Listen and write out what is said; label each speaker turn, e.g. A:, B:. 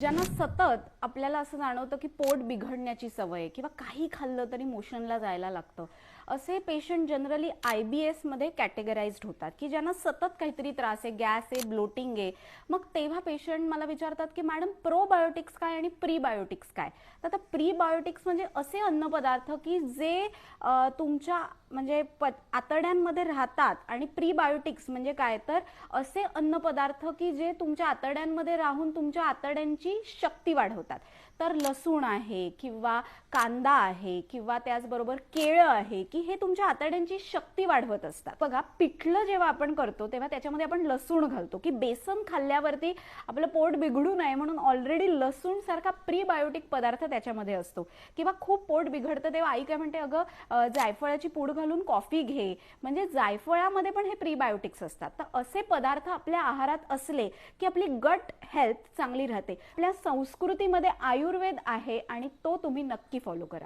A: ज्यांना सतत आपल्याला असं जाणवतं की पोट बिघडण्याची सवय आहे किंवा काही खाल्लं तरी मोशनला जायला लागतं. असे पेशंट जनरली आय बी एसमध्ये कॅटेगराईज्ड होतात की ज्यांना सतत काहीतरी त्रास आहे गॅस आहे ब्लोटिंग आहे. मग तेव्हा पेशंट मला विचारतात की मॅडम प्रोबायोटिक्स काय आणि प्रीबायोटिक्स काय? तर आता प्रीबायोटिक्स म्हणजे असे अन्नपदार्थ की जे तुमच्या म्हणजे प आतड्यांमध्ये राहतात आणि प्रीबायोटिक्स म्हणजे काय? तर असे अन्नपदार्थ की जे तुमच्या आतड्यांमध्ये राहून तुमच्या आतड्यांची शक्ती वाढवतात. तर लसूण आहे किंवा कांदा आहे किंवा त्याचबरोबर केळं आहे की हे तुमच्या आतड्यांची शक्ती वाढवत असतात. बघा पिठलं जेव्हा आपण करतो तेव्हा त्याच्यामध्ये आपण लसूण घालतो की बेसन खाल्ल्यावरती आपलं पोट बिघडू नये म्हणून ऑलरेडी लसूण सारखा प्रीबायोटिक पदार्थ त्याच्यामध्ये असतो. किंवा खूप पोट बिघडतं तेव्हा आई काय म्हणते अगं जायफळाची पूड घालून कॉफी घे. म्हणजे जायफळामध्ये पण हे प्रीबायोटिक्स असतात. तर असे पदार्थ आपल्या आहारात असले की आपली गट हेल्थ चांगली राहते. आपल्या संस्कृतीमध्ये आयुर्वेद आहे आणि तो तुम्ही नक्की फॉलो करा.